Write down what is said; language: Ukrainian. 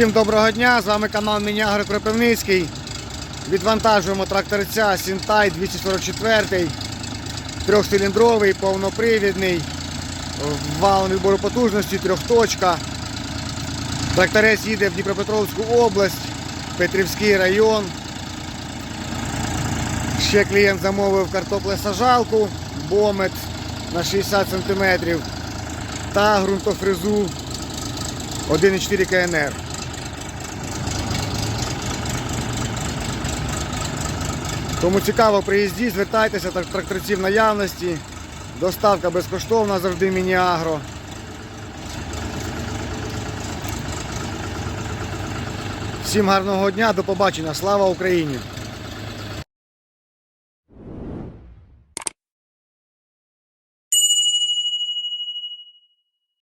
Всім доброго дня! З вами канал Мінягр Кропивницький. Відвантажуємо тракторця Сінтай 244, трьохциліндровий, повнопривідний, валом відбору потужності, трьохточка. Тракторець їде в Дніпропетровську область, Петрівський район. Ще клієнт замовив картоплесажалку, бомет на 60 см та ґрунтофрезу 1,4 КНР. Тому цікаво, приїзді, звертайтеся, до тракторців наявності. Доставка безкоштовна завжди міні-агро. Всім гарного дня, до побачення. Слава Україні!